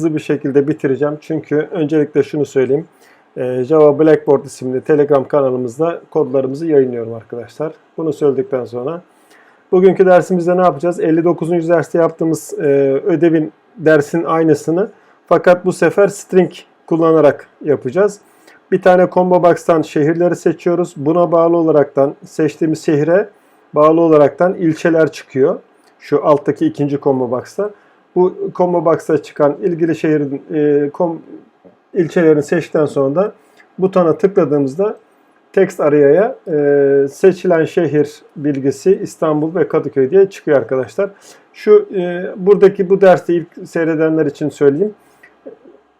hızlı bir şekilde bitireceğim. Çünkü öncelikle şunu söyleyeyim. Ee, Java Blackboard isimli Telegram kanalımızda kodlarımızı yayınlıyorum arkadaşlar. Bunu söyledikten sonra bugünkü dersimizde ne yapacağız? 59. derste yaptığımız e, ödevin dersin aynısını fakat bu sefer string kullanarak yapacağız. Bir tane combo box'tan şehirleri seçiyoruz. Buna bağlı olaraktan seçtiğimiz şehre bağlı olaraktan ilçeler çıkıyor. Şu alttaki ikinci combo box'ta. Bu combo box'ta çıkan ilgili şehrin e, kom, ilçelerini seçtikten sonra da butona tıkladığımızda text arayaya e, seçilen şehir bilgisi İstanbul ve Kadıköy diye çıkıyor arkadaşlar. Şu e, buradaki bu derste ilk seyredenler için söyleyeyim.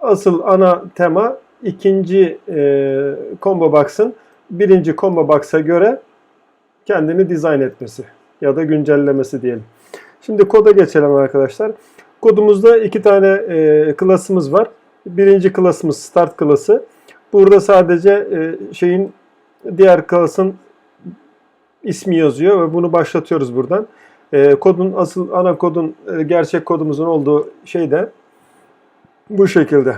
Asıl ana tema ikinci e, combo box'ın birinci combo box'a göre kendini dizayn etmesi ya da güncellemesi diyelim. Şimdi koda geçelim arkadaşlar. Kodumuzda iki tane e, klasımız var. Birinci klasımız start klası. Burada sadece e, şeyin diğer klasın ismi yazıyor ve bunu başlatıyoruz buradan. E, kodun asıl ana kodun e, gerçek kodumuzun olduğu şey de bu şekilde.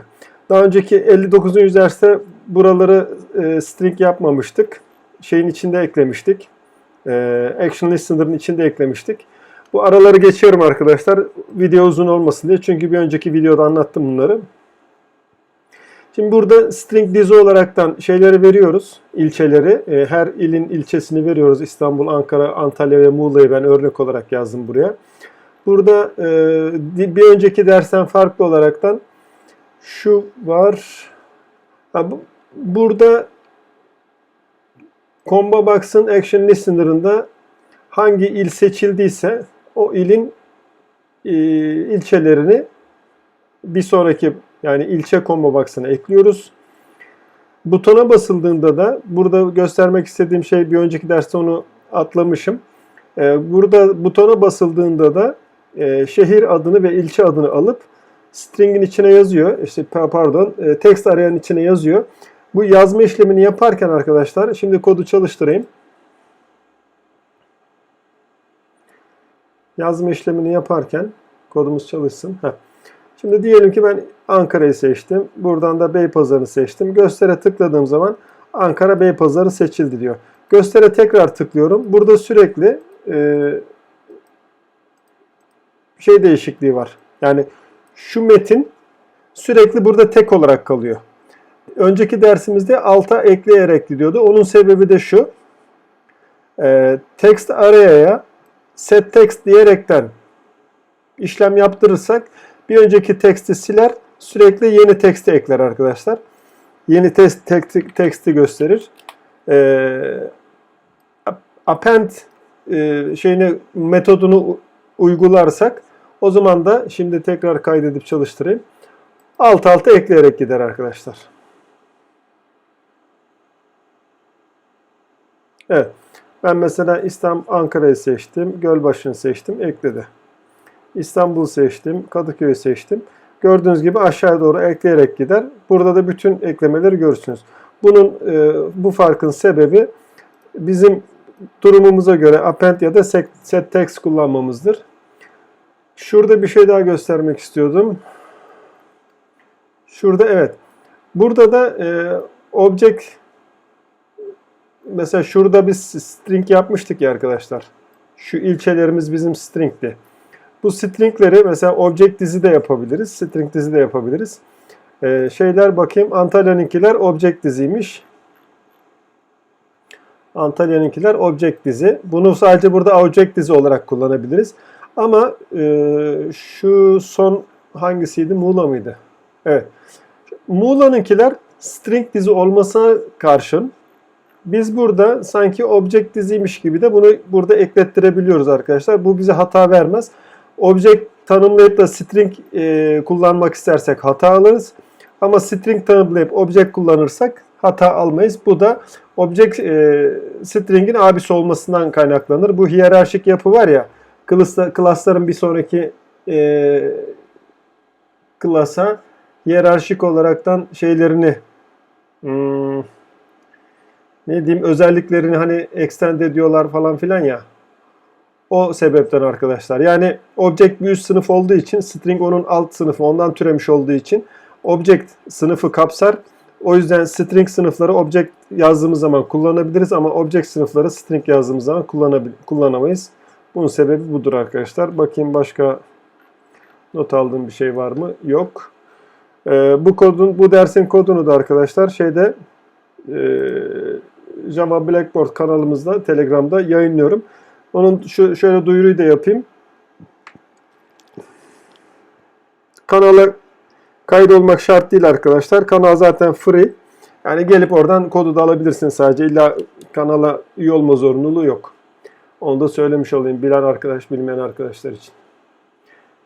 Daha önceki 59. derste buraları e, string yapmamıştık. Şeyin içinde eklemiştik. E, action listener'ın içinde eklemiştik. Bu araları geçiyorum arkadaşlar. Video uzun olmasın diye. Çünkü bir önceki videoda anlattım bunları. Şimdi burada string dizi olaraktan şeyleri veriyoruz. ilçeleri. E, Her ilin ilçesini veriyoruz. İstanbul, Ankara, Antalya ve Muğla'yı ben örnek olarak yazdım buraya. Burada e, bir önceki dersten farklı olaraktan şu var. Burada Combo Box'ın Action Listener'ında hangi il seçildiyse o ilin e, ilçelerini bir sonraki yani ilçe combo box'ına ekliyoruz. Butona basıldığında da burada göstermek istediğim şey bir önceki derste onu atlamışım. E, burada butona basıldığında da e, şehir adını ve ilçe adını alıp string'in içine yazıyor. İşte pardon, e, text arayanın içine yazıyor. Bu yazma işlemini yaparken arkadaşlar şimdi kodu çalıştırayım. Yazma işlemini yaparken kodumuz çalışsın. Heh. Şimdi diyelim ki ben Ankara'yı seçtim. Buradan da Beypazarı'nı seçtim. Göstere tıkladığım zaman Ankara Beypazarı seçildi diyor. Göstere tekrar tıklıyorum. Burada sürekli e, şey değişikliği var. Yani şu metin sürekli burada tek olarak kalıyor. Önceki dersimizde alta ekleyerek gidiyordu. Onun sebebi de şu. E, text araya'ya set text diyerekten işlem yaptırırsak bir önceki teksti siler sürekli yeni teksti ekler arkadaşlar. Yeni text, teksti, teksti gösterir. Ee, append e, şeyini metodunu uygularsak o zaman da şimdi tekrar kaydedip çalıştırayım. Alt alta ekleyerek gider arkadaşlar. Evet. Ben mesela İstanbul, Ankara'yı seçtim, Gölbaşı'nı seçtim, ekledi. İstanbul seçtim, Kadıköy'ü seçtim. Gördüğünüz gibi aşağı doğru ekleyerek gider. Burada da bütün eklemeleri görürsünüz. Bunun e, bu farkın sebebi bizim durumumuza göre append ya da set text kullanmamızdır. Şurada bir şey daha göstermek istiyordum. Şurada evet. Burada da e, object mesela şurada biz string yapmıştık ya arkadaşlar. Şu ilçelerimiz bizim string'ti. Bu stringleri mesela object dizi de yapabiliriz. String dizi de yapabiliriz. Ee, şeyler bakayım. Antalya'nınkiler object diziymiş. Antalya'nınkiler object dizi. Bunu sadece burada object dizi olarak kullanabiliriz. Ama e, şu son hangisiydi? Muğla mıydı? Evet. Muğla'nınkiler string dizi olmasına karşın biz burada sanki object diziymiş gibi de bunu burada eklettirebiliyoruz arkadaşlar. Bu bize hata vermez. Object tanımlayıp da string e, kullanmak istersek hata alırız. Ama string tanımlayıp object kullanırsak hata almayız. Bu da object e, string'in abisi olmasından kaynaklanır. Bu hiyerarşik yapı var ya klasların bir sonraki e, klasa hiyerarşik olaraktan şeylerini hmm, ne diyeyim özelliklerini hani extend ediyorlar falan filan ya. O sebepten arkadaşlar. Yani object bir üst sınıf olduğu için string onun alt sınıfı ondan türemiş olduğu için object sınıfı kapsar. O yüzden string sınıfları object yazdığımız zaman kullanabiliriz ama object sınıfları string yazdığımız zaman kullanamayız. Bunun sebebi budur arkadaşlar. Bakayım başka not aldığım bir şey var mı? Yok. Ee, bu kodun bu dersin kodunu da arkadaşlar şeyde e, Java Blackboard kanalımızda Telegram'da yayınlıyorum. Onun şu şöyle duyuruyu da yapayım. Kanala kaydolmak şart değil arkadaşlar. Kanal zaten free. Yani gelip oradan kodu da alabilirsiniz sadece. İlla kanala üye olma zorunluluğu yok. Onu da söylemiş olayım bilen arkadaş, bilmeyen arkadaşlar için.